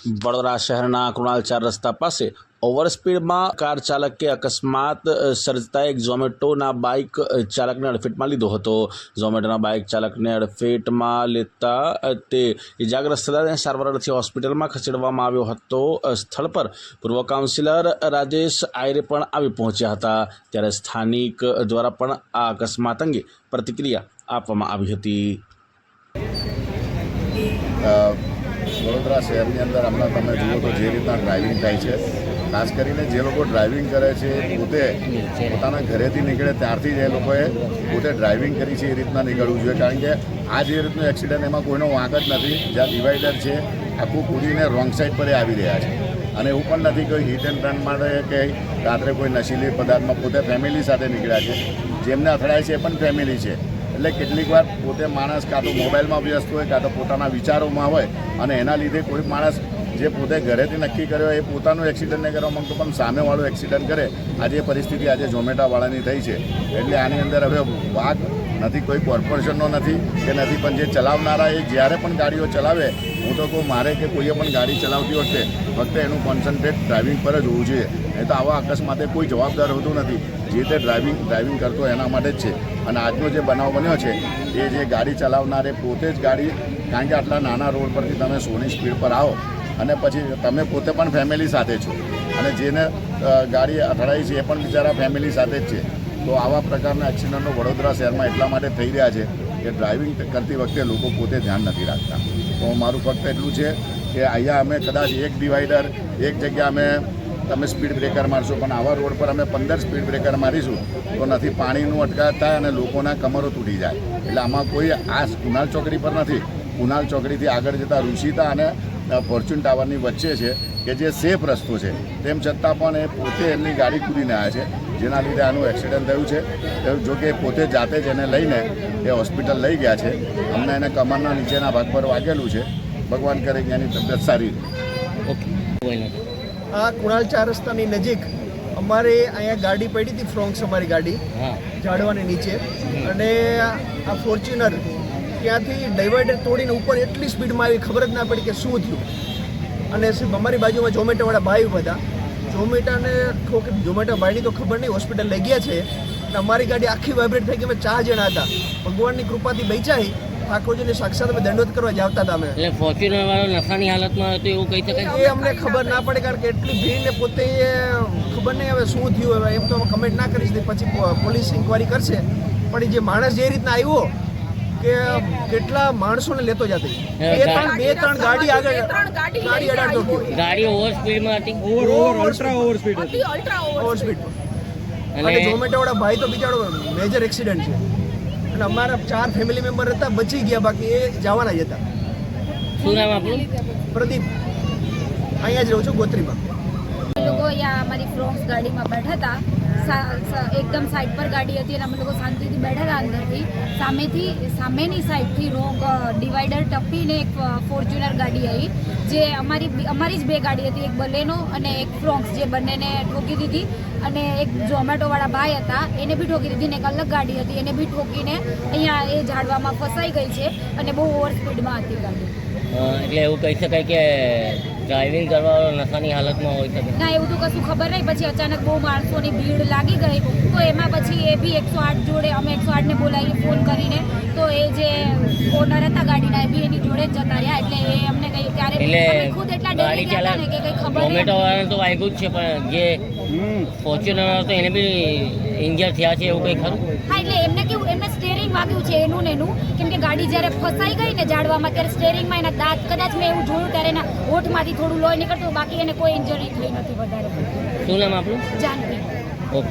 વડોદરા શહેરના કૃણાલ ચાર રસ્તા પાસે ઓવરસ્પીડમાં કાર ચાલકે અકસ્માત સર્જતા એક ઝોમેટોના બાઇક ચાલકને અડફેટમાં લીધો હતો. ઝોમેટોના બાઇક ચાલકને અડફેટમાં લેતા તે ઇજાગ્રસ્ત થતા સારવાર અર્થે હોસ્પિટલમાં ખસેડવામાં આવ્યો હતો. સ્થળ પર પૂર્વ કાઉન્સિલર રાજેશ આયરે પણ આવી પહોંચ્યા હતા. ત્યારે સ્થાનિક દ્વારા પણ આ અકસ્માત અંગે પ્રતિક્રિયા આપવામાં આવી હતી. વડોદરા શહેરની અંદર હમણાં તમે જુઓ તો જે રીતના ડ્રાઇવિંગ થાય છે, ખાસ કરીને જે લોકો ડ્રાઇવિંગ કરે છે પોતે પોતાના ઘરેથી નીકળે ત્યારથી જ એ લોકોએ પોતે ડ્રાઇવિંગ કરી છે એ રીતના નીકળવું જોઈએ. કારણ કે આ જે રીતનું એક્સિડન્ટ એમાં કોઈનો વાંક જ નથી. જ્યાં ડિવાઈડર છે, આખું કૂદીને રોંગ સાઈડ પર આવી રહ્યા છે. અને એવું પણ નથી કોઈ હિટ એન્ડ રન માટે કે રાત્રે કોઈ નશીલી પદાર્થમાં પોતે ફેમિલી સાથે નીકળ્યા છે. જેમને અથડાય છે એ પણ ફેમિલી છે. એટલે કેટલીક વાર પોતે માણસ કાં તો મોબાઈલમાં વ્યસ્ત હોય, કાં તો પોતાના વિચારોમાં હોય અને એના લીધે કોઈ માણસ જે પોતે ઘરેથી નક્કી કર્યો એ પોતાનું એક્સિડન્ટ નહીં કરવા માંગતો પણ સામેવાળો એક્સિડન્ટ કરે. આજે પરિસ્થિતિ આજે ઝોમેટાવાળાની થઈ છે. એટલે આની અંદર હવે વાત નથી, કોઈ કોર્પોરેશનનો નથી કે નથી, પણ જે ચલાવનારા એ જ્યારે પણ ગાડીઓ ચલાવે, હું તો કહું મારે કે કોઈએ પણ ગાડી ચલાવતી વખતે ફક્ત એનું કોન્સન્ટ્રેટ ડ્રાઇવિંગ પર જ હોવું જોઈએ. નહીં તો આવા અકસ્માતે કોઈ જવાબદાર હોતું નથી. જે તે ડ્રાઇવિંગ ડ્રાઇવિંગ કરતો એના માટે જ છે. અને આજનો જે બનાવ બન્યો છે, એ જે ગાડી ચલાવનારે પોતે જ ગાડી, કારણ કે આટલા નાના રોડ પરથી તમે સોની સ્પીડ પર આવો અને પછી તમે પોતે પણ ફેમિલી સાથે છો. અને જેને ગાડી અથડાઈ છે, એ પણ બિચારા ફેમિલી સાથે જ છે. તો આવા પ્રકારના એક્સિડન્ટો વડોદરા શહેરમાં એટલા માટે થઈ રહ્યા છે કે ડ્રાઇવિંગ કરતી વખતે લોકો પોતે ધ્યાન નથી રાખતા. તો મારું ફક્ત એટલું છે કે અહીંયા અમે કદાચ એક ડિવાઈડર એક જગ્યા અમે તમે સ્પીડ બ્રેકર મારશો, પણ આવા રોડ પર અમે પંદર સ્પીડ બ્રેકર મારીશું, તો નથી પાણીનું અટકાતા અને લોકોના કમરો તૂટી જાય. એટલે આમાં કોઈ આ કુનાલ ચોકડી પર નથી. કુનાલ ચોકડીથી આગળ જતાં ઋષિતા અને ફોર્ચ્યુન ટાવરની વચ્ચે છે, કે જે સેફ રસ્તો છે. તેમ છતાં પણ એ પોતે એમની ગાડી કૂદીને આવ્યા છે, જેના લીધે આનું એક્સિડન્ટ થયું છે. જો કે પોતે જાતે જ એને લઈને એ હોસ્પિટલ લઈ ગયા છે. અમને એને કમરના નીચેના ભાગ પર વાગેલું છે. ભગવાન કરે એની તબિયત સારી ઓકે. આ કુણાલ ચાર રસ્તાની નજીક અમારે અહીંયા ગાડી પડી હતી ફ્રોન્ક્સ અમારી ગાડી ઝાડવાની નીચે. અને આ ફોર્ચ્યુનર ત્યાંથી ડિવાઈડર તોડીને ઉપર એટલી સ્પીડમાં આવી ખબર જ ના પડી કે શું થયું. અને અમારી બાજુમાં ઝોમેટોવાળા ભાઈ બધા ઝોમેટાને ઠોક ઝોમેટો ભાઈની તો ખબર નહીં હોસ્પિટલ લઈ ગયા છે. અને અમારી ગાડી આખી વાઇબ્રેટ થઈ ગઈ. અમે ચાર જણા હતા. ભગવાનની કૃપાથી બચાઈ. ઠાકોરજીને સાક્ષાત અમે દંડોત કરવા જાવતા હતા અમે. એટલે ફોર્ચ્યુનર વાળો નશાની હાલતમાં હતો એવું કહી શકાય એ અમને ખબર ના પડે કારણ કે એટલી ભીડ ને પોતે ખબર નહીં હવે શું થયું હવે એમ તો કમેન્ટ ના કરી શકીએ. પછી પોલીસ ઇન્કવાયરી કરશે. પણ એ જે માણસ જે રીતના આવ્યો કે કેટલા માણસોને લેતો જતી. બે ત્રણ બે ત્રણ ગાડી આગળ ગાડી અડાડતો ગયો ગાડી ઓવર સ્પીડમાં હતી. ઓવર અલ્ટ્રા ઓવર સ્પીડ હતી. અલ્ટ્રા ઓવર ઓવર સ્પીડ અને અને ઝોમેટો વાળા ભાઈ તો બિચારો મેજર એક્સિડન્ટ છે. અને અમારા ચાર ફેમિલી મેમ્બર હતા બચી ગયા બાકી એ જવાના જ હતા. શું નામ આપણું? પ્રદીપ. અહીંયા જ રહું છું ગોત્રીમાં. અહીંયા અમારી ફ્રોક્સ ગાડીમાં બેઠા હતા. એકદમ સાઈડ પર ગાડી હતી અને અમે લોકો શાંતિથી બેઠા હતા અંદરથી. સામેથી, સામેની સાઈડથી રોગ ડિવાઈડર ટપીને એક ફોર્ચ્યુનર ગાડી આવી, જે અમારી અમારી જ બે ગાડી હતી. એક બલેનો અને એક ફ્રોક્સ જે બંનેને ઠોકી દીધી. અને એક ઝોમેટોવાળા ભાઈ હતા, એને બી ઠોકી દીધી ને એક અલગ ગાડી હતી. એને બી ઠોકીને અહીંયા એ ઝાડવામાં ફસાઈ ગઈ છે અને બહુ ઓવર સ્પીડમાં હતી ગાડી. એટલે એવું કહી શકાય કે ડ્રાઇવિંગ કરવાવાળો નશાની હાલતમાં હોય શકે ના, એવું તો કશું ખબર નહીં. પછી અચાનક બહુ માણસોની ભીડ લાગી ગઈ. તો એમાં પછી એ બી એકસો આઠ જોડે અમે એકસો આઠને બોલાવીએ ફોન કરીને તો એ જે ઓનર હતા ગાડીના એ બી એની જોડે જ જતા રહ્યા. એટલે એ અમને કઈ ત્યારે એટલે ખુદ એટલા ડરી ગયા ને કે કઈ ખબર ટોમેટો નહીં વાળાને તો વાગ્યું જ છે પણ જે ફોર્ચ્યુનર તો એને બી ઇન્જર થયા છે એવું કંઈ ખરું? હા એટલે એમને કેવું એમને સ્ટેરિંગ વાગ્યું છે એનું ને એનું. કેમ કે ગાડી જ્યારે ફસાઈ ગઈ ને ઝાડવામાં ત્યારે સ્ટેરિંગમાં એના દાંત કદાચ મેં એવું જોયું ત્યારે એના હોઠમાંથી થોડું લોહી નીકળતું બાકી એને કોઈ ઇન્જરી થઈ નથી વધારે. શું નામ આપણું? જાનવી ઓકે.